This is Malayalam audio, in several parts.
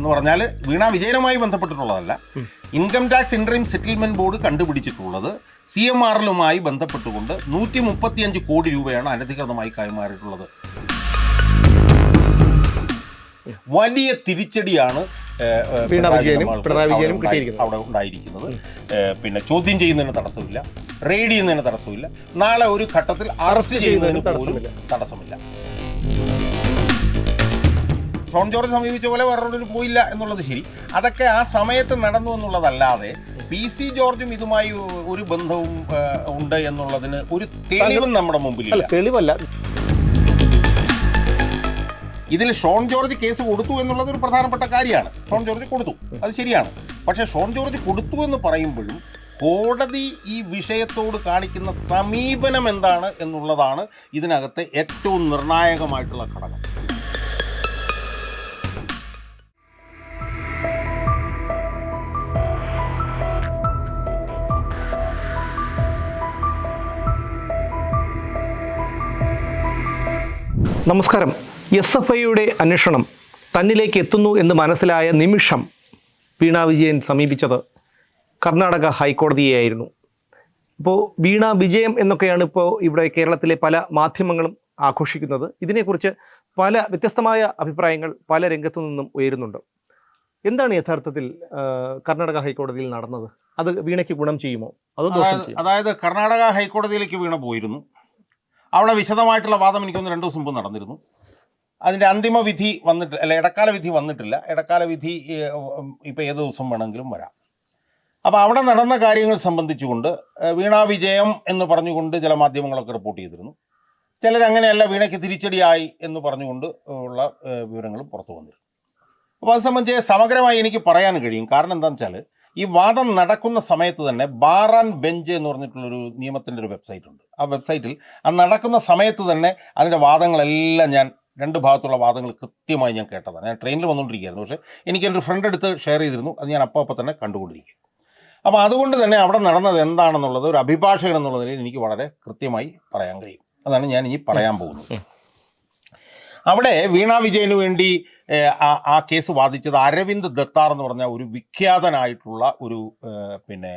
എന്ന് പറഞ്ഞാൽ വീണ വിജയനുമായി ബന്ധപ്പെട്ടിട്ടുള്ളതല്ല. Income tax interim settlement board കണ്ടുപിടിച്ചിട്ടുള്ളത് C M ആറിലുമായി ബന്ധപ്പെട്ടുകൊണ്ട് നൂറ്റി മുപ്പത്തിയഞ്ച് കോടി രൂപയാണ് അനധികൃതമായി കൈമാറിയിട്ടുള്ളത്. വലിയ തിരിച്ചടിയാണ്. അവിടെ ഉണ്ടായിരിക്കുന്നത്. പിന്നെ ചോദ്യം ചെയ്യുന്നതിന് തടസ്സമില്ല. റെയ്ഡ് ചെയ്യുന്നതിന് തടസ്സമില്ല. നാളെ ഒരു ഘട്ടത്തിൽ അറസ്റ്റ് ചെയ്യുന്നതിന് പോലും തടസ്സമില്ല. ഷോൺ ജോർജ് സമീപിച്ച പോലെ വേറൊരു പോയില്ല എന്നുള്ളത് ശരി. അതൊക്കെ ആ സമയത്ത് നടന്നു എന്നുള്ളതല്ലാതെ പി സി ജോർജും ഇതുമായി ഒരു ബന്ധവും ഉണ്ട് എന്നുള്ളതിന് ഒരു തെളിവും നമ്മുടെ മുമ്പിൽ തെളിവല്ല. ഇതിൽ ഷോൺ ജോർജ് കേസ് കൊടുത്തു എന്നുള്ളത് ഒരു പ്രധാനപ്പെട്ട കാര്യമാണ്. ഷോൺ ജോർജ് കൊടുത്തു. അത് ശരിയാണ്. പക്ഷേ ഷോൺ ജോർജ് കൊടുത്തു എന്ന് പറയുമ്പോഴും കോടതി ഈ വിഷയത്തോട് കാണിക്കുന്ന സമീപനം എന്താണ് എന്നുള്ളതാണ് ഇതിനകത്തെ ഏറ്റവും നിർണായകമായിട്ടുള്ള ഘടകം. നമസ്കാരം. എസ് എഫ് ഐയുടെ അന്വേഷണം തന്നിലേക്ക് എത്തുന്നു എന്ന് മനസ്സിലായ നിമിഷം വീണ വിജയൻ സമീപിച്ചത് കർണാടക ഹൈക്കോടതിയെയായിരുന്നു. ഇപ്പോൾ വീണ വിജയം എന്നൊക്കെയാണ് ഇപ്പോൾ ഇവിടെ കേരളത്തിലെ പല മാധ്യമങ്ങളും ആഘോഷിക്കുന്നത്. ഇതിനെക്കുറിച്ച് പല വ്യത്യസ്തമായ അഭിപ്രായങ്ങൾ പല രംഗത്തു നിന്നും ഉയരുന്നുണ്ട്. എന്താണ് യഥാർത്ഥത്തിൽ കർണാടക ഹൈക്കോടതിയിൽ നടന്നത്? അത് വീണയ്ക്ക് ഗുണം ചെയ്യുമോ? അതോ അതായത് കർണാടക ഹൈക്കോടതിയിലേക്ക് വീണ പോയിരുന്നു. അവിടെ വിശദമായിട്ടുള്ള വാദം എനിക്കൊന്ന് രണ്ട് ദിവസം മുമ്പ് നടന്നിരുന്നു. അതിന്റെ അന്തിമ വിധി വന്നിട്ട് അല്ല ഇടക്കാല വിധി വന്നിട്ടില്ല. ഇടക്കാല വിധി ഇപ്പോൾ ഏത് ദിവസം വേണമെങ്കിലും വരാം. അപ്പോൾ അവിടെ നടന്ന കാര്യങ്ങൾ സംബന്ധിച്ചുകൊണ്ട് വീണാ വിജയം എന്ന് പറഞ്ഞുകൊണ്ട് ചില മാധ്യമങ്ങളൊക്കെ റിപ്പോർട്ട് ചെയ്തിരുന്നു. ചിലരങ്ങനെയല്ല വീണയ്ക്ക് തിരിച്ചടിയായി എന്ന് പറഞ്ഞുകൊണ്ട് ഉള്ള വിവരങ്ങളും പുറത്തു വന്നിരുന്നു. അപ്പോൾ അത് സംബന്ധിച്ച് സമഗ്രമായി എനിക്ക് പറയാൻ കഴിയും. കാരണം എന്താണെന്ന് വെച്ചാൽ ഈ വാദം നടക്കുന്ന സമയത്ത് തന്നെ ബാർ ആൻഡ് ബെഞ്ച് എന്ന് പറഞ്ഞിട്ടുള്ളൊരു നിയമത്തിന്റെ ഒരു വെബ്സൈറ്റ് ഉണ്ട്. ആ വെബ്സൈറ്റിൽ ആ നടക്കുന്ന സമയത്ത് തന്നെ അതിന്റെ വാദങ്ങളെല്ലാം ഞാൻ രണ്ട് ഭാഗത്തുള്ള വാദങ്ങൾ കൃത്യമായി ഞാൻ കേട്ടതാണ്. ഞാൻ ട്രെയിനിൽ വന്നുകൊണ്ടിരിക്കുകയായിരുന്നു. പക്ഷേ എനിക്ക് എന്റെ ഫ്രണ്ട് എടുത്ത് ഷെയർ ചെയ്തിരുന്നു. അത് ഞാൻ അപ്പോൾ അപ്പോൾ തന്നെ കണ്ടുകൊണ്ടിരിക്കുക അപ്പോൾ അതുകൊണ്ട് തന്നെ അവിടെ നടന്നത് എന്താണെന്നുള്ളത് ഒരു അഭിഭാഷകൻ എന്നുള്ള നിലയിൽ എനിക്ക് വളരെ കൃത്യമായി പറയാൻ കഴിയും. അതാണ് ഞാൻ ഇനി പറയാൻ പോകുന്നത്. അവിടെ വീണാ വിജയന് വേണ്ടി ആ കേസ് വാദിച്ചത് അരവിന്ദ് ദത്താർ എന്ന് പറഞ്ഞ ഒരു വിഖ്യാതനായിട്ടുള്ള ഒരു പിന്നെ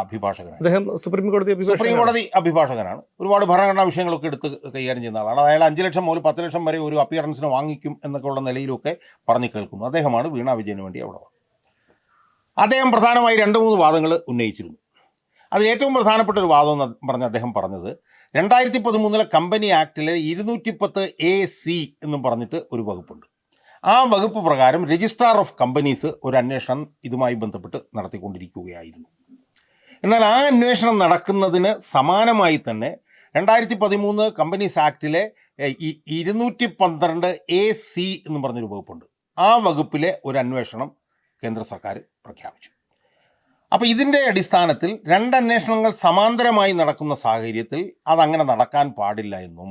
അഭിഭാഷകനാണ്. അദ്ദേഹം സുപ്രീം കോടതി സുപ്രീം അഭിഭാഷകനാണ്. കോടതി അഭിഭാഷകനാണ്. ഒരുപാട് ഭരണഘടനാ വിഷയങ്ങളൊക്കെ എടുത്ത് കൈകാര്യം ചെയ്യുന്ന ആളാണ്. അയാൾ അഞ്ച് ലക്ഷം മുതൽ പത്ത് ലക്ഷം വരെ ഒരു അപ്പിയറൻസിന് വാങ്ങിക്കും എന്നൊക്കെ ഉള്ള നിലയിലൊക്കെ പറഞ്ഞു കേൾക്കുന്നു. അദ്ദേഹമാണ് വീണാ വിജയന് വേണ്ടി അവിടെ അദ്ദേഹം പ്രധാനമായി രണ്ട് മൂന്ന് വാദങ്ങൾ ഉന്നയിച്ചിരുന്നു. അതിൽ ഏറ്റവും പ്രധാനപ്പെട്ട ഒരു വാദം എന്ന് പറഞ്ഞ അദ്ദേഹം പറഞ്ഞത് രണ്ടായിരത്തി പതിമൂന്നിലെ കമ്പനി ആക്ടിലെ ഇരുന്നൂറ്റി പത്ത് എ സി എന്നും പറഞ്ഞിട്ട് ഒരു വകുപ്പുണ്ട്. ആ വകുപ്പ് പ്രകാരം രജിസ്ട്രാർ ഓഫ് കമ്പനീസ് ഒരു അന്വേഷണം ഇതുമായി ബന്ധപ്പെട്ട് നടത്തിക്കൊണ്ടിരിക്കുകയായിരുന്നു. എന്നാൽ ആ അന്വേഷണം നടക്കുന്നതിന് സമാനമായി തന്നെ രണ്ടായിരത്തി പതിമൂന്ന് കമ്പനീസ് ആക്ടിലെ ഇരുന്നൂറ്റി പന്ത്രണ്ട് എ സി എന്ന് പറഞ്ഞൊരു വകുപ്പുണ്ട്. ആ വകുപ്പിലെ ഒരു അന്വേഷണം കേന്ദ്ര സർക്കാർ പ്രഖ്യാപിച്ചു. അപ്പോൾ ഇതിന്റെ അടിസ്ഥാനത്തിൽ രണ്ട് അന്വേഷണങ്ങൾ സമാന്തരമായി നടക്കുന്ന സാഹചര്യത്തിൽ അതങ്ങനെ നടക്കാൻ പാടില്ല എന്നും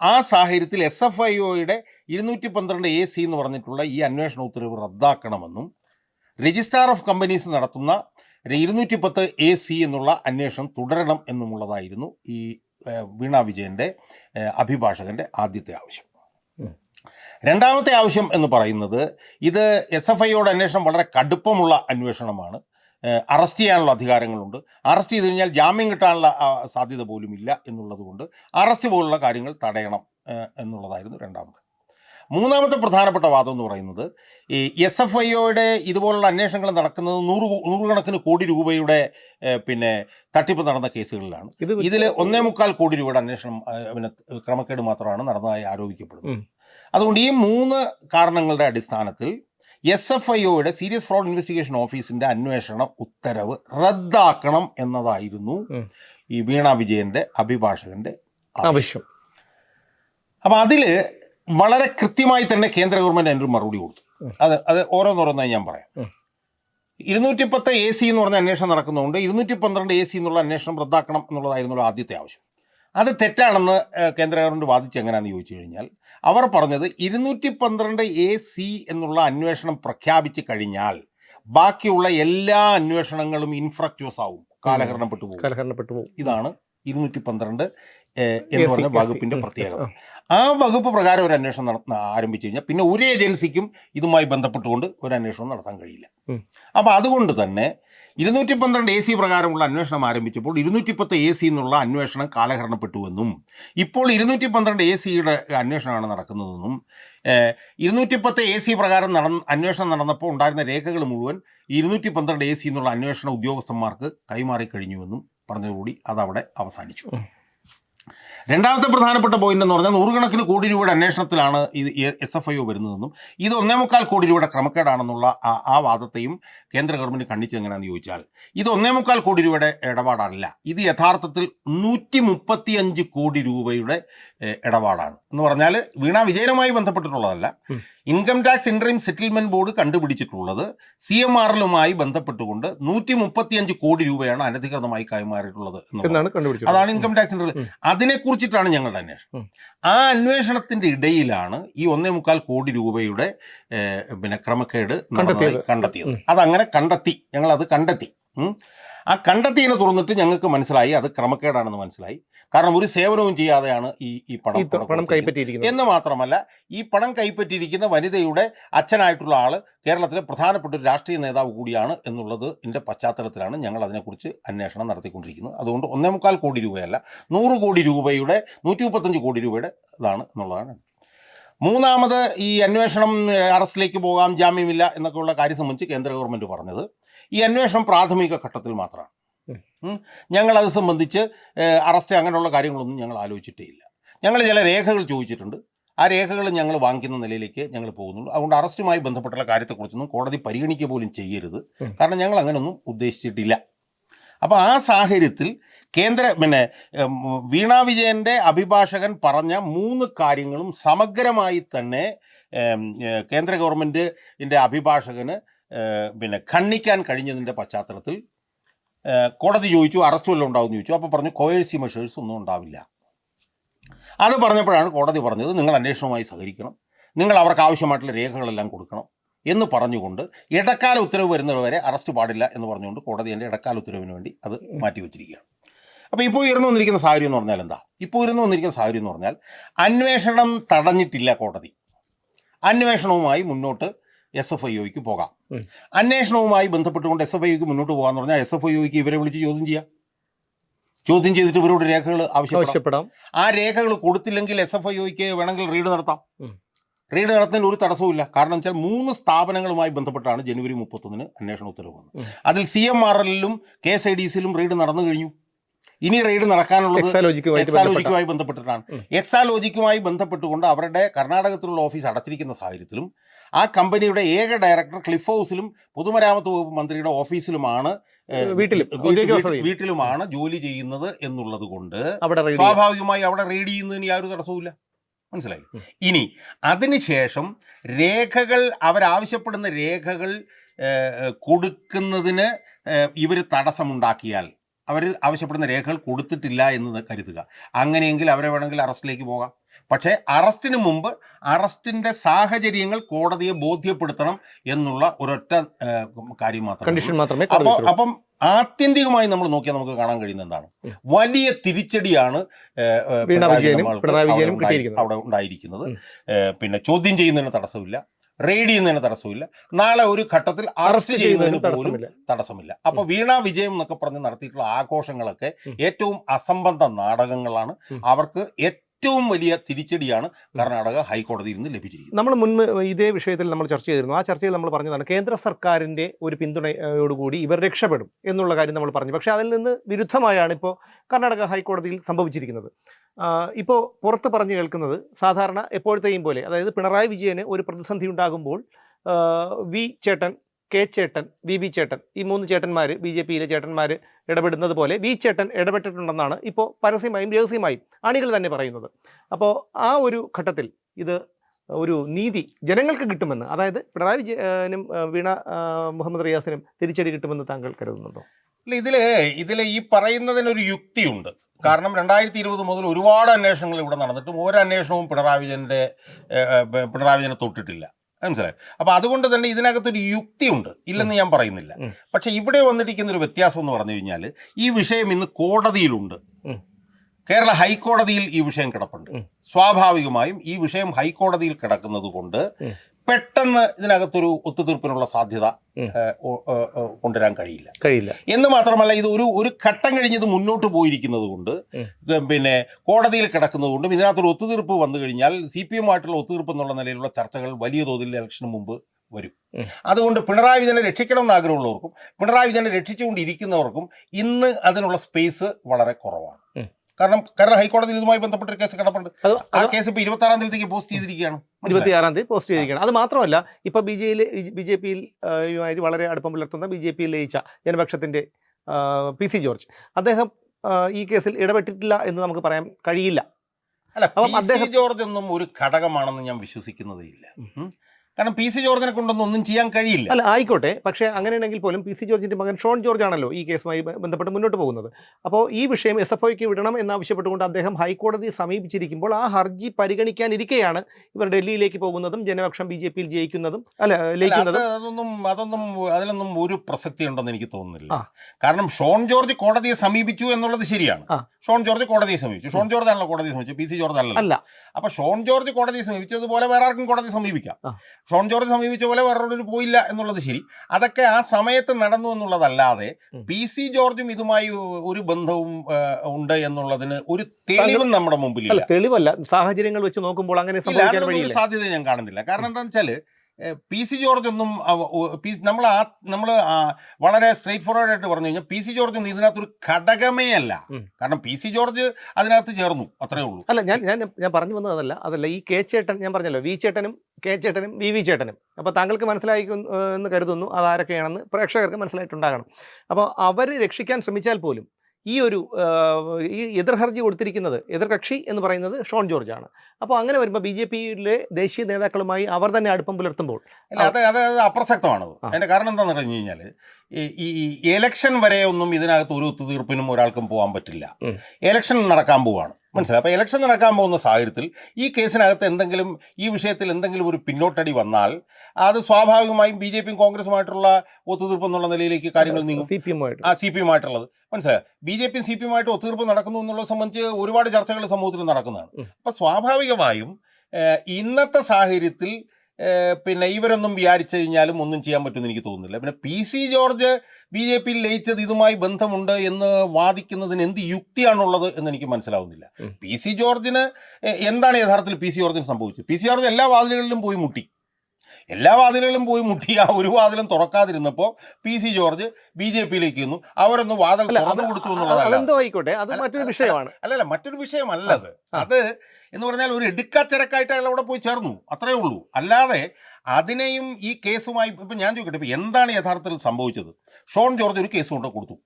ആ സാഹചര്യത്തിൽ എസ് എഫ് ഐ ഒയുടെ ഇരുന്നൂറ്റി പന്ത്രണ്ട് എ സി എന്ന് പറഞ്ഞിട്ടുള്ള ഈ അന്വേഷണ ഉത്തരവ് റദ്ദാക്കണമെന്നും രജിസ്ട്രാർ ഓഫ് കമ്പനീസ് നടത്തുന്ന ഇരുന്നൂറ്റി പത്ത് എ സി എന്നുള്ള അന്വേഷണം തുടരണം എന്നുമുള്ളതായിരുന്നു ഈ വീണ വിജയന്റെ അഭിഭാഷകന്റെ ആദ്യത്തെ ആവശ്യം. രണ്ടാമത്തെ ആവശ്യം എന്ന് പറയുന്നത് ഇത് എസ് എഫ് ഐയോട് അന്വേഷണം വളരെ കടുപ്പമുള്ള അന്വേഷണമാണ്. അറസ്റ്റ് ചെയ്യാനുള്ള അധികാരങ്ങളുണ്ട്. അറസ്റ്റ് ചെയ്ത് കഴിഞ്ഞാൽ ജാമ്യം കിട്ടാനുള്ള സാധ്യത പോലും ഇല്ല എന്നുള്ളതുകൊണ്ട് അറസ്റ്റ് പോലുള്ള കാര്യങ്ങൾ തടയണം എന്നുള്ളതായിരുന്നു രണ്ടാമത്. മൂന്നാമത്തെ പ്രധാനപ്പെട്ട വാദം എന്ന് പറയുന്നത് ഈ എസ് എഫ് ഐഒയുടെ ഇതുപോലുള്ള അന്വേഷണങ്ങൾ നടക്കുന്നത് നൂറ് നൂറുകണക്കിന് കോടി രൂപയുടെ പിന്നെ തട്ടിപ്പ് നടന്ന കേസുകളിലാണ്. ഇത് ഇതിൽ ഒന്നേ മുക്കാൽ കോടി രൂപയുടെ അന്വേഷണം പിന്നെ ക്രമക്കേട് മാത്രമാണ് നടന്നതായി ആരോപിക്കപ്പെടുന്നത്. അതുകൊണ്ട് ഈ മൂന്ന് കാരണങ്ങളുടെ അടിസ്ഥാനത്തിൽ എസ് എഫ് ഐ ഒയുടെ സീരിയസ് ഫ്രോഡ് ഇൻവെസ്റ്റിഗേഷൻ ഓഫീസിന്റെ അന്വേഷണ ഉത്തരവ് റദ്ദാക്കണം എന്നതായിരുന്നു ഈ വീണ വിജയന്റെ അഭിഭാഷകന്റെ ആവശ്യം. അപ്പൊ അതിൽ വളരെ കൃത്യമായി തന്നെ കേന്ദ്ര ഗവൺമെന്റ് അതിനൊരു മറുപടി കൊടുത്തു. അത് അത് ഓരോന്നോരോന്നായി ഞാൻ പറയാം. ഇരുന്നൂറ്റി പത്ത് എ സി എന്ന് പറഞ്ഞ അന്വേഷണം നടക്കുന്നതുകൊണ്ട് ഇരുന്നൂറ്റി പന്ത്രണ്ട് എ സി എന്നുള്ള അന്വേഷണം റദ്ദാക്കണം എന്നുള്ളതായിരുന്നു ആദ്യത്തെ ആവശ്യം. അത് തെറ്റാണെന്ന് കേന്ദ്ര ഗവൺമെന്റ് വാദിച്ചെങ്ങനെയാണെന്ന് ചോദിച്ചു കഴിഞ്ഞാൽ അവർ പറഞ്ഞത് ഇരുന്നൂറ്റി പന്ത്രണ്ട് എ സി എന്നുള്ള അന്വേഷണം പ്രഖ്യാപിച്ചു കഴിഞ്ഞാൽ ബാക്കിയുള്ള എല്ലാ അന്വേഷണങ്ങളും ഇൻഫ്രക്ച്വസ് ആവും കാലഹരണപ്പെട്ടു പോകും. കാലഹരണപ്പെട്ടു പോകും. ഇതാണ് ഇരുന്നൂറ്റി പന്ത്രണ്ട് എന്ന് പറഞ്ഞ വകുപ്പിന്റെ പ്രത്യേകത. ആ. വകുപ്പ് പ്രകാരം ഒരു അന്വേഷണം നടന്ന ആരംഭിച്ചു കഴിഞ്ഞാൽ പിന്നെ ഒരു ഏജൻസിക്കും ഇതുമായി ബന്ധപ്പെട്ടുകൊണ്ട് ഒരു അന്വേഷണം നടത്താൻ കഴിയില്ല. അപ്പം അതുകൊണ്ട് തന്നെ ഇരുന്നൂറ്റി പന്ത്രണ്ട് എ സി പ്രകാരമുള്ള അന്വേഷണം ആരംഭിച്ചപ്പോൾ ഇരുന്നൂറ്റി പത്ത് എ സി എന്നുള്ള അന്വേഷണം കാലഹരണപ്പെട്ടുവെന്നും ഇപ്പോൾ ഇരുന്നൂറ്റി പന്ത്രണ്ട് എ സിയുടെ അന്വേഷണമാണ് നടക്കുന്നതെന്നും ഇരുന്നൂറ്റി പത്ത് എ സി പ്രകാരം നടന്ന അന്വേഷണം നടന്നപ്പോൾ ഉണ്ടായിരുന്ന രേഖകൾ മുഴുവൻ ഇരുന്നൂറ്റി പന്ത്രണ്ട് എ സി എന്നുള്ള അന്വേഷണ ഉദ്യോഗസ്ഥന്മാർക്ക് കൈമാറി കഴിഞ്ഞുവെന്നും പറഞ്ഞതോടുകൂടി അതവിടെ അവസാനിച്ചു. രണ്ടാമത്തെ പ്രധാനപ്പെട്ട പോയിന്റ് എന്ന് പറഞ്ഞാൽ നൂറുകണക്കിന് കോടി രൂപയുടെ അന്വേഷണത്തിലാണ് ഇത് എസ് എഫ് ഐ ഒ വരുന്നതെന്നും ഇത് ഒന്നേ മുക്കാൽ കോടി രൂപയുടെ ക്രമക്കേടാണെന്നുള്ള ആ- വാദത്തെയും കേന്ദ്ര ഗവൺമെന്റ് കണ്ടിച്ചെങ്ങനെയാണെന്ന് ചോദിച്ചാൽ ഇത് ഒന്നേ മുക്കാൽ കോടി രൂപയുടെ ഇടപാടല്ല ഇത് യഥാർത്ഥത്തിൽ നൂറ്റി മുപ്പത്തി അഞ്ച് കോടി രൂപയുടെ ഇടപാടാണ്. എന്ന് പറഞ്ഞാൽ വീണാ വിജയനുമായി ബന്ധപ്പെട്ടിട്ടുള്ളതല്ല. Income tax interim settlement board കണ്ടുപിടിച്ചിട്ടുള്ളത് C M ആറിലുമായി ബന്ധപ്പെട്ടുകൊണ്ട് നൂറ്റി മുപ്പത്തിയഞ്ച് കോടി രൂപയാണ് അനധികൃതമായി കൈമാറിയിട്ടുള്ളത് എന്നാണ് കണ്ടുപിടിച്ചത്. അതാണ് ഇൻകം ടാക്സ് ഇൻട്രീം. അതിനെ കുറിച്ചിട്ടാണ് ഞങ്ങളുടെ അന്വേഷണം. ആ അന്വേഷണത്തിന്റെ ഇടയിലാണ് ഈ ഒന്നേ മുക്കാൽ കോടി രൂപയുടെ പിന്നെ ക്രമക്കേട് കണ്ടെത്തിയത്. അതങ്ങനെ കണ്ടെത്തി. ഞങ്ങൾ അത് കണ്ടെത്തി ആ കണ്ടെത്തിയതിനെ തുറന്നിട്ട് ഞങ്ങൾക്ക് മനസ്സിലായി. അത് ക്രമക്കേടാണെന്ന് മനസ്സിലായി. കാരണം ഒരു സേവനവും ചെയ്യാതെയാണ് ഈ ഈ പണം പണം കൈപ്പറ്റിയിരിക്കുന്നത്. എന്ന് മാത്രമല്ല ഈ പണം കൈപ്പറ്റിയിരിക്കുന്ന വനിതയുടെ അച്ഛനായിട്ടുള്ള ആൾ കേരളത്തിലെ പ്രധാനപ്പെട്ട ഒരു രാഷ്ട്രീയ നേതാവ് കൂടിയാണ് എന്നുള്ളത് എന്റെ പശ്ചാത്തലത്തിലാണ് ഞങ്ങൾ അതിനെക്കുറിച്ച് അന്വേഷണം നടത്തിക്കൊണ്ടിരിക്കുന്നത്. അതുകൊണ്ട് ഒന്നേ മുക്കാൽ കോടി രൂപയല്ല നൂറ് കോടി രൂപയുടെ നൂറ്റി മുപ്പത്തഞ്ച് കോടി രൂപയുടെ ഇതാണ് എന്നുള്ളതാണ്. മൂന്നാമത് ഈ അന്വേഷണം അറസ്റ്റിലേക്ക് പോകാം ജാമ്യമില്ല എന്നൊക്കെയുള്ള കാര്യം സംബന്ധിച്ച് കേന്ദ്ര ഗവൺമെന്റ് പറഞ്ഞത് ഈ അന്വേഷണം പ്രാഥമിക ഘട്ടത്തിൽ മാത്രമാണ്. ഞങ്ങളത് സംബന്ധിച്ച് അറസ്റ്റ് അങ്ങനെയുള്ള കാര്യങ്ങളൊന്നും ഞങ്ങൾ ആലോചിച്ചിട്ടേ ഇല്ല ഞങ്ങൾ ചില രേഖകൾ ചോദിച്ചിട്ടുണ്ട്. ആ രേഖകൾ ഞങ്ങൾ വാങ്ങിക്കുന്ന നിലയിലേക്ക് ഞങ്ങൾ പോകുന്നുള്ളൂ അതുകൊണ്ട് അറസ്റ്റുമായി ബന്ധപ്പെട്ടുള്ള കാര്യത്തെക്കുറിച്ചൊന്നും കോടതി പരിഗണിക്കുക പോലും ചെയ്യരുത്. കാരണം ഞങ്ങൾ അങ്ങനെയൊന്നും ഉദ്ദേശിച്ചിട്ടില്ല. അപ്പോൾ ആ സാഹചര്യത്തിൽ കേന്ദ്ര പിന്നെ വീണ വിജയന്റെ അഭിഭാഷകൻ പറഞ്ഞ മൂന്ന് കാര്യങ്ങളും സമഗ്രമായി തന്നെ കേന്ദ്ര ഗവൺമെന്റിന്റെ അഭിഭാഷകന് പിന്നെ ഖണ്ഡിക്കാൻ കഴിഞ്ഞതിന്റെ പശ്ചാത്തലത്തിൽ കോടതി ചോദിച്ചു അറസ്റ്റ് വല്ലതും ഉണ്ടാവും ചോദിച്ചു. അപ്പോൾ പറഞ്ഞു കോയേഴ്സി മെഷേഴ്സ് ഒന്നും ഉണ്ടാവില്ല. അത് പറഞ്ഞപ്പോഴാണ് കോടതി പറഞ്ഞത് നിങ്ങൾ അന്വേഷണവുമായി സഹകരിക്കണം. നിങ്ങൾ അവർക്ക് ആവശ്യമായിട്ടുള്ള രേഖകളെല്ലാം കൊടുക്കണം. എന്ന് പറഞ്ഞുകൊണ്ട് ഇടക്കാല ഉത്തരവ് വരുന്നത് വരെ അറസ്റ്റ് പാടില്ല എന്ന് പറഞ്ഞുകൊണ്ട് കോടതി എന്റെ ഇടക്കാല ഉത്തരവിന് വേണ്ടി അത് മാറ്റി വെച്ചിരിക്കുകയാണ്. അപ്പോൾ ഇപ്പോൾ ഉയർന്നു വന്നിരിക്കുന്ന സാഹചര്യം എന്ന് പറഞ്ഞാൽ എന്താ? ഇപ്പോൾ ഉയർന്നു വന്നിരിക്കുന്ന സാഹചര്യം എന്ന് പറഞ്ഞാൽ അന്വേഷണം തടഞ്ഞിട്ടില്ല കോടതി. അന്വേഷണവുമായി മുന്നോട്ട് എസ് എഫ് ഐ ഒക്ക് പോകാം. അന്വേഷണവുമായി ബന്ധപ്പെട്ടുകൊണ്ട് എസ് എഫ് ഐക്ക് മുന്നോട്ട് പോകാന്ന് പറഞ്ഞാൽ എസ് എഫ് ഐ ഒക്ക് ഇവരെ വിളിച്ച് ചോദ്യം ചെയ്യാം. ചോദ്യം ചെയ്തിട്ട് ഇവരോട് രേഖകൾ ആവശ്യപ്പെടാം. ആ രേഖകൾ കൊടുത്തില്ലെങ്കിൽ എസ് എഫ് ഐ ഒക്ക് വേണമെങ്കിൽ റീഡ് നടത്താം. റീഡ് നടത്തുന്നതിന് ഒരു തടസ്സവുമില്ല കാരണം വെച്ചാൽ മൂന്ന് സ്ഥാപനങ്ങളുമായി ബന്ധപ്പെട്ടാണ് ജനുവരി മുപ്പത്തൊന്നിന് അന്വേഷണ ഉത്തരവ് വന്നത്. അതിൽ സി എം ആർ എല്ലിലും കെ എസ് ഐ ഡി സിയിലും റെയ്ഡ് നടന്നു കഴിഞ്ഞു. ഇനി റെയ്ഡ് നടക്കാനുള്ളത് എക്സാലോജിക്കുമായി ബന്ധപ്പെട്ടിട്ടാണ്. എക്സാലോജിക്കുമായി ബന്ധപ്പെട്ടുകൊണ്ട് അവരുടെ കർണാടകത്തിലുള്ള ഓഫീസ് അടച്ചിരിക്കുന്ന സാഹചര്യത്തിലും ആ കമ്പനിയുടെ ഏക ഡയറക്ടർ ക്ലിഫ് ഹൗസിലും പൊതുമരാമത്ത് വകുപ്പ് മന്ത്രിയുടെ ഓഫീസിലുമാണ് വീട്ടിലും, വീട്ടിലുമാണ് ജോലി ചെയ്യുന്നത് എന്നുള്ളത് കൊണ്ട്. സ്വാഭാവികമായി അവിടെ റെയ്ഡ് ചെയ്യുന്നതിന് യാതൊരു തടസ്സവുമില്ല. മനസ്സിലായി. ഇനി അതിനുശേഷം രേഖകൾ അവരാവശ്യപ്പെടുന്ന രേഖകൾ കൊടുക്കുന്നതിന് ഇവർ തടസ്സമുണ്ടാക്കിയാൽ അവർ ആവശ്യപ്പെടുന്ന രേഖകൾ കൊടുത്തിട്ടില്ല എന്ന് കരുതുക. അങ്ങനെയെങ്കിൽ അവരെ വേണമെങ്കിൽ അറസ്റ്റിലേക്ക് പോകാം. പക്ഷേ അറസ്റ്റിന് മുമ്പ് അറസ്റ്റിന്റെ സാഹചര്യങ്ങൾ കോടതിയെ ബോധ്യപ്പെടുത്തണം എന്നുള്ള ഒരൊറ്റ കാര്യം മാത്രമേ അപ്പൊ കോടതി അപ്പം ആത്യന്തികമായി നമ്മൾ നോക്കിയാൽ നമുക്ക് കാണാൻ കഴിയുന്ന എന്താണ്? വലിയ തിരിച്ചടിയാണ് അവിടെ ഉണ്ടായിരിക്കുന്നത്. പിന്നെ ചോദ്യം ചെയ്യുന്നതിന് തടസ്സമില്ല റെയ്ഡ് ചെയ്യുന്നതിന് തടസ്സമില്ല നാളെ ഒരു ഘട്ടത്തിൽ അറസ്റ്റ് ചെയ്യുന്നതിന് പോലും തടസ്സമില്ല. തടസ്സമില്ല. അപ്പൊ വീണ വിജയം എന്നൊക്കെ പറഞ്ഞ് നടത്തിയിട്ടുള്ള ആഘോഷങ്ങളൊക്കെ ഏറ്റവും അസംബന്ധ നാടകങ്ങളാണ്. അവർക്ക് ഏറ്റവും വലിയ തിരിച്ചടിയാണ് കർണാടക ഹൈക്കോടതിയിൽ നിന്ന് ലഭിച്ചിരിക്കുന്നത്. നമ്മൾ മുൻപ് ഇതേ വിഷയത്തിൽ നമ്മൾ ചർച്ച ചെയ്തിരുന്നു. ആ ചർച്ചയിൽ നമ്മൾ പറഞ്ഞതാണ് കേന്ദ്ര സർക്കാരിന്റെ ഒരു പിന്തുണയോടുകൂടി ഇവർ രക്ഷപ്പെടും എന്നുള്ള കാര്യം നമ്മൾ പറഞ്ഞു. പക്ഷേ അതിൽ നിന്ന് വിരുദ്ധമായാണ് ഇപ്പോൾ കർണാടക ഹൈക്കോടതിയിൽ സംഭവിച്ചിരിക്കുന്നത്. ഇപ്പോൾ പുറത്ത് പറഞ്ഞു കേൾക്കുന്നത് സാധാരണ എപ്പോഴത്തെയും പോലെ അതായത് പിണറായി വിജയന് ഒരു പ്രതിസന്ധി ഉണ്ടാകുമ്പോൾ വി ചേട്ടൻ കെ ചേട്ടൻ വി ബി ചേട്ടൻ ഈ മൂന്ന് ചേട്ടന്മാർ ബി ജെ പിയിലെ ചേട്ടന്മാർ ഇടപെടുന്നത് പോലെ വി ചേട്ടൻ ഇടപെട്ടിട്ടുണ്ടെന്നാണ് ഇപ്പോൾ പരസ്യമായും രഹസ്യമായും അണികൾ തന്നെ പറയുന്നത്. അപ്പോൾ ആ ഒരു ഘട്ടത്തിൽ ഇത് ഒരു നീതി ജനങ്ങൾക്ക് കിട്ടുമെന്ന് അതായത് പിണറായി വിജയനും വീണ മുഹമ്മദ് റിയാസിനും തിരിച്ചടി കിട്ടുമെന്ന് താങ്കൾ കരുതുന്നുണ്ടോ? അല്ല ഇതിൽ ഇതിൽ ഈ പറയുന്നതിനൊരു യുക്തിയുണ്ട്. കാരണം രണ്ടായിരത്തി ഇരുപത് മുതൽ ഒരുപാട് അന്വേഷണങ്ങൾ ഇവിടെ നടന്നിട്ടും ഒരു അന്വേഷണവും പിണറായി വിജയന്റെ പിണറായി വിജയനെ തൊട്ടിട്ടില്ല. മനസ്സിലായി അപ്പൊ അതുകൊണ്ട് തന്നെ ഇതിനകത്തൊരു യുക്തിയുണ്ട് ഇല്ലെന്ന് ഞാൻ പറയുന്നില്ല. പക്ഷെ ഇവിടെ വന്നിരിക്കുന്ന ഒരു വ്യത്യാസം എന്ന് പറഞ്ഞു കഴിഞ്ഞാൽ ഈ വിഷയം ഇന്ന് കോടതിയിലുണ്ട്. കേരള ഹൈക്കോടതിയിൽ ഈ വിഷയം കിടപ്പുണ്ട്. സ്വാഭാവികമായും ഈ വിഷയം ഹൈക്കോടതിയിൽ കിടക്കുന്നത് കൊണ്ട്. പെട്ടെന്ന് ഇതിനകത്തൊരു ഒത്തുതീർപ്പിനുള്ള സാധ്യത കൊണ്ടുവരാൻ കഴിയില്ല. കഴിയില്ല. എന്ന് മാത്രമല്ല ഇത് ഒരു ഒരു ഘട്ടം കഴിഞ്ഞത് മുന്നോട്ട് പോയിരിക്കുന്നത് കൊണ്ട് പിന്നെ കോടതിയിൽ കിടക്കുന്നത് കൊണ്ടും ഇതിനകത്തൊരു ഒത്തുതീർപ്പ് വന്നു കഴിഞ്ഞാൽ സി പി എമ്മായിട്ടുള്ള ഒത്തുതീർപ്പ് എന്നുള്ള നിലയിലുള്ള ചർച്ചകൾ വലിയ തോതിൽ ഇലക്ഷന് മുമ്പ് വരും. അതുകൊണ്ട് പിണറായി വിജയനെ രക്ഷിക്കണമെന്ന് ആഗ്രഹമുള്ളവർക്കും പിണറായി വിജയനെ രക്ഷിച്ചുകൊണ്ടിരിക്കുന്നവർക്കും ഇന്ന് അതിനുള്ള സ്പേസ് വളരെ കുറവാണ്. കാരണം കേരള ഹൈക്കോടതിയിൽ ഇതുമായി ബന്ധപ്പെട്ട കേസ് കിടപ്പുണ്ട് ആ കേസ് ഇപ്പൊ ഇരുപത്തി ആറാം തീയതിക്ക് പോസ്റ്റ് ചെയ്തിരിക്കുകയാണ്. ഇരുപത്തി ആറാം തീയതി പോസ്റ്റ് ചെയ്തിരിക്കുകയാണ്. അത് മാത്രമല്ല ഇപ്പൊ ബി ജെയിൽ ബി ജെ പിയിൽ വളരെ അടുപ്പം പുലർത്തുന്ന ബി ജെ പിയിൽ ലയിച്ച ജനപക്ഷത്തിന്റെ പി സി ജോർജ്. അദ്ദേഹം ഈ കേസിൽ ഇടപെട്ടിട്ടില്ല എന്ന് നമുക്ക് പറയാൻ കഴിയില്ല. അല്ല അപ്പം അദ്ദേഹം- ജോർജ് ഒന്നും ഒരു ഘടകമാണെന്ന് ഞാൻ വിശ്വസിക്കുന്നതേ ഇല്ല. കാരണം പി സി ജോർജിനെ കൊണ്ടൊന്നും ഒന്നും ചെയ്യാൻ കഴിയില്ല. അല്ല ആയിക്കോട്ടെ. പക്ഷേ അങ്ങനെയാണെങ്കിൽ പോലും പി സി ജോർജിന്റെ മകൻ ഷോൺ ജോർജ് ആണല്ലോ ഈ കേസുമായി ബന്ധപ്പെട്ട് മുന്നോട്ട് പോകുന്നത്. അപ്പോൾ ഈ വിഷയം എസ് എഫ് ഐക്ക് വിടണം എന്നാവശ്യപ്പെട്ടുകൊണ്ട് അദ്ദേഹം ഹൈക്കോടതിയെ സമീപിച്ചിരിക്കുമ്പോൾ ആ ഹർജി പരിഗണിക്കാനിരിക്കെയാണ് ഇവർ ഡൽഹിയിലേക്ക് പോകുന്നതും ജനപക്ഷം ബി ജെ പിയിൽ ജയിക്കുന്നതും അല്ല ലയിക്കുന്നതും. അതൊന്നും അതൊന്നും അതിലൊന്നും ഒരു പ്രസക്തി ഉണ്ടെന്ന് എനിക്ക് തോന്നുന്നില്ല. കാരണം ഷോൺ ജോർജ് കോടതിയെ സമീപിച്ചു എന്നുള്ളത് ശരിയാണ്. ഷോൺ ജോർജ് കോടതിയെ സമീപിച്ചു. ഷോൺ ജോർജ് ആണല്ലോ കോടതിയെ സമീപിച്ചു പി സി ജോർജ് അല്ല. അപ്പൊ ഷോൺ ജോർജ് കോടതിയെ സമീപിച്ചതുപോലെ വേറെ ആർക്കും കോടതി സമീപിക്കാം. ഷോൺ ജോർജ് സമീപിച്ച പോലെ വേറൊരു പോയില്ല എന്നുള്ളത് ശരി. അതൊക്കെ ആ സമയത്ത് നടന്നു എന്നുള്ളതല്ലാതെ. പി സി ജോർജും ഇതുമായി ഒരു ബന്ധവും ഉണ്ട് എന്നുള്ളതിന് ഒരു തെളിവും നമ്മുടെ മുമ്പിൽ തെളിവല്ല. സാഹചര്യങ്ങൾ വെച്ച് നോക്കുമ്പോൾ അങ്ങനെ സാധ്യത ഞാൻ കാണുന്നില്ല. കാരണം എന്താണെന്ന് വെച്ചാൽ ഏഹ്, പി സി ജോർജ് ഒന്നും നമ്മൾ ആ നമ്മൾ വളരെ സ്ട്രേറ്റ് ഫോർവേഡ് ആയിട്ട് പറഞ്ഞു കഴിഞ്ഞാൽ പി സി ജോർജ് ഒന്നും ഇതിനകത്തൊരു ഘടകമേ അല്ല. കാരണം പി സി ജോർജ് അതിനകത്ത് ചേർന്നു അത്രേ ഉള്ളൂ. അല്ല ഞാൻ ഞാൻ ഞാൻ പറഞ്ഞു വന്നത് അതല്ല അതല്ല ഈ കെ ചേട്ടൻ ഞാൻ പറഞ്ഞല്ലോ വി ചേട്ടനും കെ ചേട്ടനും വി വി ചേട്ടനും. അപ്പോൾ താങ്കൾക്ക് മനസ്സിലായി എന്ന് കരുതുന്നു അതാരൊക്കെയാണെന്ന് പ്രേക്ഷകർക്ക് മനസ്സിലായിട്ടുണ്ടാകണം. അപ്പോൾ അവർ രക്ഷിക്കാൻ ശ്രമിച്ചാൽ പോലും ഈ ഒരു ഈ എതിർ ഹർജി കൊടുത്തിരിക്കുന്നത് എതിർകക്ഷി എന്ന് പറയുന്നത് ഷോൺ ജോർജ് ആണ് അപ്പോൾ അങ്ങനെ വരുമ്പോൾ ബി ജെ പിയിലെ ദേശീയ നേതാക്കളുമായി അവർ തന്നെ അടുപ്പം പുലർത്തുമ്പോൾ അല്ല അത് അത് അപ്രസക്തമാണത്. അതിന്റെ കാരണം എന്താണെന്ന് പറഞ്ഞു കഴിഞ്ഞാൽ ഈ ഇലക്ഷൻ വരെ ഒന്നും ഇതിനകത്ത് ഒരു ഒത്തുതീർപ്പിനും ഒരാൾക്കും പോകാൻ പറ്റില്ല. എലക്ഷൻ നടക്കാൻ പോവാണ്. മനസ്സിലായി. അപ്പോൾ ഇലക്ഷൻ നടക്കാൻ പോകുന്ന സാഹചര്യത്തിൽ ഈ കേസിനകത്ത് എന്തെങ്കിലും ഈ വിഷയത്തിൽ എന്തെങ്കിലും ഒരു പിന്നോട്ടടി വന്നാൽ അത് സ്വാഭാവികമായും ബി ജെ പിയും കോൺഗ്രസുമായിട്ടുള്ള ഒത്തുതീർപ്പ് എന്നുള്ള നിലയിലേക്ക് കാര്യങ്ങൾ നീങ്ങും. സി പി ആ സി പി എമ്മായിട്ടുള്ളത് മനസ്സിലായി? ബി ജെ പിയും സി പി എമ്മായിട്ട് ഒത്തുതീർപ്പ് നടക്കുന്നു എന്നുള്ളത് സംബന്ധിച്ച് ഒരുപാട് ചർച്ചകൾ സമൂഹത്തിൽ നടക്കുന്നതാണ്. അപ്പം സ്വാഭാവികമായും ഇന്നത്തെ സാഹചര്യത്തിൽ പിന്നെ ഇവരൊന്നും വിചാരിച്ചു കഴിഞ്ഞാലും ഒന്നും ചെയ്യാൻ പറ്റുമെന്ന് എനിക്ക് തോന്നുന്നില്ല. പിന്നെ P C George B J പിയിൽ ലയിച്ചത് ഇതുമായി ബന്ധമുണ്ട് എന്ന് വാദിക്കുന്നതിന് എന്ത് യുക്തിയാണുള്ളത് എന്ന് എനിക്ക് മനസ്സിലാവുന്നില്ല. പി സി ജോർജിന് എന്താണ് യഥാർത്ഥത്തിൽ പി സി ജോർജിന് സംഭവിച്ചത്? പി സി ജോർജ് എല്ലാ വാതിലുകളിലും പോയി മുട്ടി. എല്ലാ വാതിലുകളും പോയി മുട്ടി ആ ഒരു വാതിലും തുറക്കാതിരുന്നപ്പോൾ P C George B J പിയിലേക്ക് ചെന്നു. അവരൊന്ന് വാതിൽ തുറന്നു കൊടുത്തു എന്നുള്ളതല്ല. അത് മറ്റൊരു വിഷയമാണ്. അല്ലല്ല മറ്റൊരു വിഷയമല്ല അത് അത് എന്ന് പറഞ്ഞാൽ ഒരു എടുക്കാച്ചരക്കായിട്ട് അയാൾ അവിടെ പോയി ചേർന്നു. അത്രേ ഉള്ളൂ. അല്ലാതെ അതിനെയും ഈ കേസുമായി ഇപ്പൊ ഞാൻ ചോദിക്കട്ടെ ഇപ്പൊ എന്താണ് യഥാർത്ഥത്തിൽ സംഭവിച്ചത്? ഷോൺ ജോർജ് ഒരു കേസ് കൊണ്ട് കൊടുത്തു.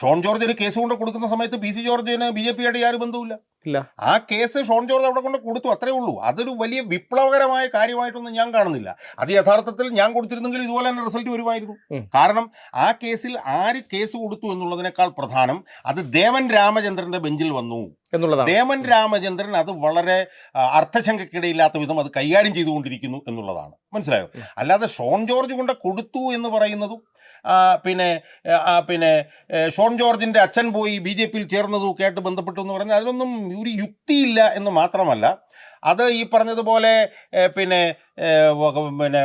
ഷോൺ ജോർജ് ഒരു കേസ് കൊണ്ട് കൊടുക്കുന്ന സമയത്ത് പി സി ജോർജിന് ബി ജെ പിയുടെ യാതൊരു ബന്ധവുമില്ല. ഇല്ല. ആ കേസ് ഷോൺ ജോർജ് അവിടെ കൊണ്ട് കൊടുത്തു അത്രേ ഉള്ളൂ. അതൊരു വലിയ വിപ്ലവകരമായ കാര്യമായിട്ടൊന്നും ഞാൻ കാണുന്നില്ല. അത് യഥാർത്ഥത്തിൽ ഞാൻ കൊടുത്തിരുന്നെങ്കിൽ ഇതുപോലെ തന്നെ റിസൾട്ട് വരുമായിരുന്നു. കാരണം ആ കേസിൽ ആര് കേസ് കൊടുത്തു എന്നുള്ളതിനേക്കാൾ പ്രധാനം അത് ദേവൻ രാമചന്ദ്രന്റെ ബെഞ്ചിൽ വന്നു. എന്നുള്ളതാണ്. ദേവൻ രാമചന്ദ്രൻ അത് വളരെ അർത്ഥശങ്കക്കിടയില്ലാത്ത വിധം അത് കൈകാര്യം ചെയ്തുകൊണ്ടിരിക്കുന്നു എന്നുള്ളതാണ്. മനസ്സിലായോ? അല്ലാതെ ഷോൺ ജോർജ് കൊണ്ട് കൊടുത്തു എന്ന് പറയുന്നതും പിന്നെ പിന്നെ ഷോൺ ജോർജിന്റെ അച്ഛൻ പോയി ബി ജെ പിയിൽ ചേർന്നതും ഒക്കെ ആയിട്ട് ബന്ധപ്പെട്ടു എന്ന് പറഞ്ഞാൽ അതിനൊന്നും ഒരു യുക്തിയില്ല എന്ന് മാത്രമല്ല. അത് ഈ പറഞ്ഞതുപോലെ പിന്നെ പിന്നെ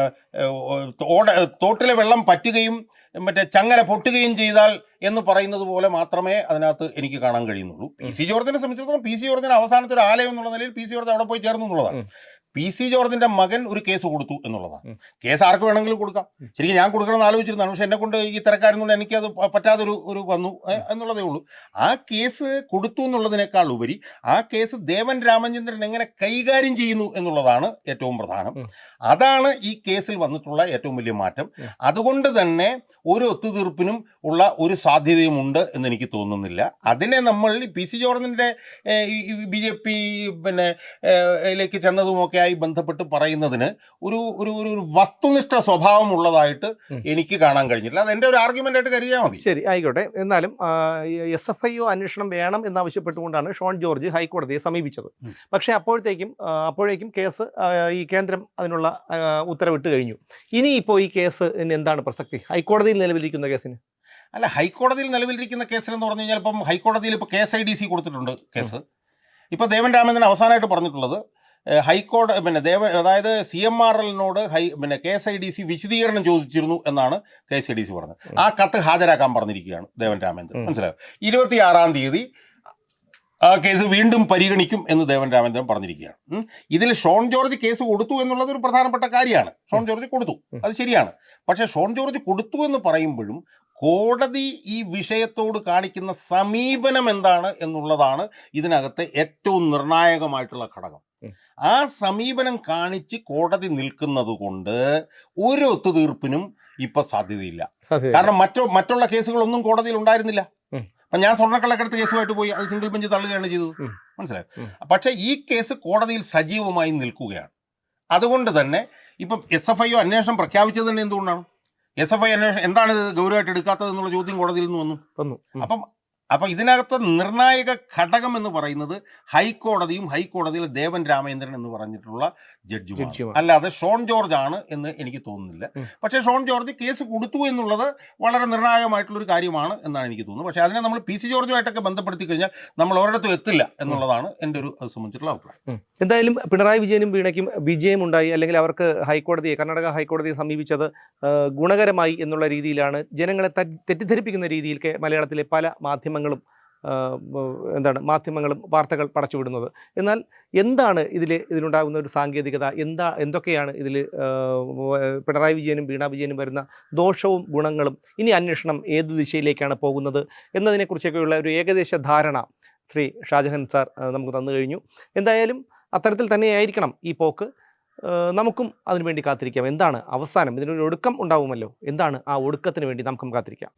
തോട ഓട തോട്ടിലെ വെള്ളം പറ്റുകയും മറ്റേ ചങ്ങല പൊട്ടുകയും ചെയ്താൽ എന്ന് പറയുന്നത് പോലെ മാത്രമേ അതിനകത്ത് എനിക്ക് കാണാൻ കഴിയുന്നുള്ളൂ. പി സി ജോർജിനെ സംബന്ധിച്ചിടത്തോളം പി സി ജോർജിന് അവസാനത്തെ ഒരു ആലയം എന്നുള്ള നിലയിൽ പി സി ജോർജ് അവിടെ പോയി ചേർന്നു എന്നുള്ളതാണ്. പി സി ജോർജിന്റെ മകൻ ഒരു കേസ് കൊടുത്തു എന്നുള്ളതാണ്. കേസ് ആർക്ക് വേണമെങ്കിലും കൊടുക്കാം. ശരിക്കും ഞാൻ കൊടുക്കണമെന്ന് ആലോചിച്ചിരുന്നതാണ്. പക്ഷെ എന്നെ കൊണ്ട് ഈ തിരക്കാരുന്നുകൊണ്ട് എനിക്കത് അത് പറ്റാതൊരു ഒരു വന്നു. എന്നുള്ളതേ ഉള്ളൂ. ആ കേസ് കൊടുത്തു എന്നുള്ളതിനേക്കാൾ ഉപരി ആ കേസ് ദേവൻ രാമചന്ദ്രൻ എങ്ങനെ കൈകാര്യം ചെയ്യുന്നു എന്നുള്ളതാണ് ഏറ്റവും പ്രധാനം. അതാണ് ഈ കേസിൽ വന്നിട്ടുള്ള ഏറ്റവും വലിയ മാറ്റം. അതുകൊണ്ട് തന്നെ ഒരു ഒത്തുതീർപ്പിനും ഉള്ള ഒരു സാധ്യതയുമുണ്ട് എന്ന് എനിക്ക് തോന്നുന്നില്ല. അതിനെ നമ്മൾ പി സി ജോർജിന്റെ ബി ജെ പി പിന്നെ ചെന്നതുമൊക്കെ ആയി ബന്ധപ്പെട്ട് പറയുന്നതിന് ഒരു ഒരു ഒരു വസ്തുനിഷ്ഠ സ്വഭാവം ഉള്ളതായിട്ട് എനിക്ക് കാണാൻ കഴിഞ്ഞില്ല അത് എന്റെ ഒരു ആർഗ്യുമെന്റ് ആയിട്ട് കരുതിയാൽ മതി. ശരി ആയിക്കോട്ടെ. എന്നാലും എസ് എഫ് ഐ ഒ അന്വേഷണം വേണം എന്നാവശ്യപ്പെട്ടുകൊണ്ടാണ് ഷോൺ ജോർജ് ഹൈക്കോടതിയെ സമീപിച്ചത്. പക്ഷേ അപ്പോഴത്തേക്കും അപ്പോഴേക്കും കേസ് ഈ കേന്ദ്രം അതിനുള്ള ഉത്തരവിട്ട് കഴിഞ്ഞു. ഇനി ഇപ്പോൾ ഈ കേസ് എന്താണ് പ്രസക്തി? ഹൈക്കോടതിയിൽ നിലവിലിരിക്കുന്ന കേസിന്? അല്ല ഹൈക്കോടതിയിൽ നിലവിലിരിക്കുന്ന കേസിലെന്ന് പറഞ്ഞു കഴിഞ്ഞാൽ ഇപ്പം ഹൈക്കോടതിയിൽ ഇപ്പോൾ കേസ് ഐ ഡി സി കൊടുത്തിട്ടുണ്ട് കേസ്. ഇപ്പോൾ ദേവൻ രാമേന്ദ്രൻ അവസാനമായിട്ട് പറഞ്ഞിട്ടുള്ളത് ഹൈക്കോടതി പിന്നെ ദേവ അതായത് സി എം ആർ എല്ലിനോട് ഹൈ പിന്നെ K S I D C വിശദീകരണം ചോദിച്ചിരുന്നു എന്നാണ് K S I D C പറഞ്ഞത്. ആ കത്ത് ഹാജരാക്കാൻ പറഞ്ഞിരിക്കുകയാണ് ദേവൻ രാമേന്ദ്രൻ. മനസ്സിലായോ? ഇരുപത്തി ആറാം തീയതി ആ കേസ് വീണ്ടും പരിഗണിക്കും എന്ന് ദേവൻ രാമേന്ദ്രൻ പറഞ്ഞിരിക്കുകയാണ്. ഇതിൽ ഷോൺ ജോർജ് കേസ് കൊടുത്തു എന്നുള്ളത് ഒരു പ്രധാനപ്പെട്ട കാര്യമാണ്. ഷോൺ ജോർജ് കൊടുത്തു. അത് ശരിയാണ്. പക്ഷേ ഷോൺ ജോർജ് കൊടുത്തു എന്ന് പറയുമ്പോഴും കോടതി ഈ വിഷയത്തോട് കാണിക്കുന്ന സമീപനം എന്താണ് എന്നുള്ളതാണ് ഇതിനകത്തെ ഏറ്റവും നിർണായകമായിട്ടുള്ള ഘടകം. ആ സമീപനം കാണിച്ച് കോടതി നിൽക്കുന്നത് കൊണ്ട് ഒരു ഒത്തുതീർപ്പിനും ഇപ്പൊ സാധ്യതയില്ല. കാരണം മറ്റു മറ്റുള്ള കേസുകളൊന്നും കോടതിയിൽ ഉണ്ടായിരുന്നില്ല. അപ്പൊ ഞാൻ സ്വർണക്കള്ളക്കടത്ത് കേസുമായിട്ട് പോയി അത് സിംഗിൾ ബെഞ്ച് തള്ളുകയാണ് ചെയ്തത്. മനസ്സിലായി? പക്ഷേ ഈ കേസ് കോടതിയിൽ സജീവമായി നിൽക്കുകയാണ്. അതുകൊണ്ട് തന്നെ ഇപ്പം എസ് എഫ് ഐ അന്വേഷണം പ്രഖ്യാപിച്ചത് തന്നെ എന്തുകൊണ്ടാണ്? എസ് എഫ് ഐ അന്വേഷണം എന്താണ് ഇത് ഗൗരവമായിട്ട് എടുക്കാത്തത് എന്നുള്ള ചോദ്യം കോടതിയിൽ നിന്ന് വന്നു. അപ്പം അപ്പം ഇതിനകത്ത് നിർണായക ഘടകം എന്ന് പറയുന്നത് ഹൈക്കോടതിയും ഹൈക്കോടതിയിലെ ദേവൻ രാമേന്ദ്രൻ എന്ന് പറഞ്ഞിട്ടുള്ള ജഡ്ജിയുമാണ്. അല്ലാതെ ഷോൺ ജോർജ് ആണ് എന്ന് എനിക്ക് തോന്നുന്നില്ല. പക്ഷെ ഷോൺ ജോർജ് കേസ് കൊടുത്തു എന്നുള്ളത് വളരെ നിർണായകമായിട്ടുള്ള ഒരു കാര്യമാണ് എന്നാണ് എനിക്ക് തോന്നുന്നത്. പക്ഷേ അതിനെ നമ്മൾ പി സി ജോർജുമായിട്ടൊക്കെ ബന്ധപ്പെടുത്തി കഴിഞ്ഞാൽ നമ്മൾ ഒരിടത്തും എത്തില്ല എന്നുള്ളതാണ് എന്റെ ഒരു സംബന്ധിച്ചിട്ടുള്ള അഭിപ്രായം. എന്തായാലും പിണറായി വിജയനും വീണയ്ക്കും വിജയമുണ്ടായി അല്ലെങ്കിൽ അവർക്ക് ഹൈക്കോടതിയെ കർണാടക ഹൈക്കോടതിയെ സമീപിച്ചത് ഗുണകരമായി എന്നുള്ള രീതിയിലാണ്. ജനങ്ങളെ തെറ്റിദ്ധരിപ്പിക്കുന്ന രീതിയിൽ മലയാളത്തിലെ പല മാധ്യമങ്ങളും എന്താണ് മാധ്യമങ്ങളും വാർത്തകൾ പടച്ചുവിടുന്നത്. എന്നാൽ എന്താണ് ഇതിൽ ഇതിലുണ്ടാകുന്ന ഒരു സാങ്കേതികത? എന്താ എന്തൊക്കെയാണ് ഇതിൽ പിണറായി വിജയനും വീണ വിജയനും വരുന്ന ദോഷവും ഗുണങ്ങളും ഇനി അന്വേഷണം ഏത് ദിശയിലേക്കാണ് പോകുന്നത് എന്നതിനെക്കുറിച്ചൊക്കെയുള്ള ഒരു ഏകദേശ ധാരണ ശ്രീ ഷാജഹൻ സാർ നമുക്ക് തന്നു കഴിഞ്ഞു. എന്തായാലും അത്തരത്തിൽ തന്നെയായിരിക്കണം ഈ പോക്ക്. നമുക്കും അതിനുവേണ്ടി കാത്തിരിക്കാം. എന്താണ് അവസാനം? ഇതിനൊരു ഒടുക്കം ഉണ്ടാവുമല്ലോ. എന്താണ് ആ ഒടുക്കത്തിന് വേണ്ടി നമുക്കും കാത്തിരിക്കാം.